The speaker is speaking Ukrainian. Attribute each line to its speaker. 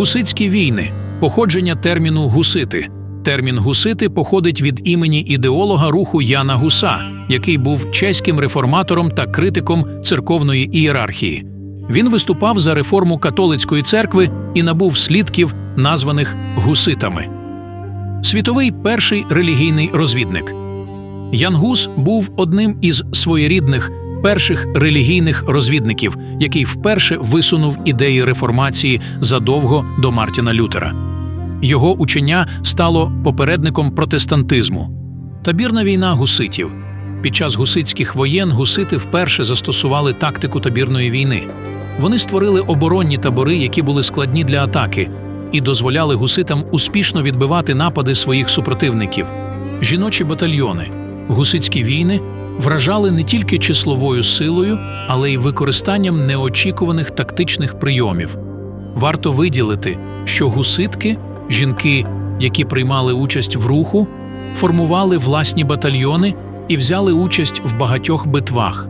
Speaker 1: Гусицькі війни походження терміну гусити. Термін гусити походить від імені ідеолога руху Яна Гуса, який був чеським реформатором та критиком церковної ієрархії. Він виступав за реформу католицької церкви і набув слідків, названих гуситами. Світовий перший релігійний розвідник. Ян Гус був одним із своєрідних перших релігійних розвідників, який вперше висунув ідеї реформації задовго до Мартіна Лютера. Його учення стало попередником протестантизму. Табірна війна гуситів. Під час гуситських воєн гусити вперше застосували тактику табірної війни. Вони створили оборонні табори, які були складні для атаки, і дозволяли гуситам успішно відбивати напади своїх супротивників. Жіночі батальйони, гусицькі війни вражали не тільки числовою силою, але й використанням неочікуваних тактичних прийомів. Варто виділити, що гуситки, жінки, які приймали участь в руху, формували власні батальйони і взяли участь в багатьох битвах.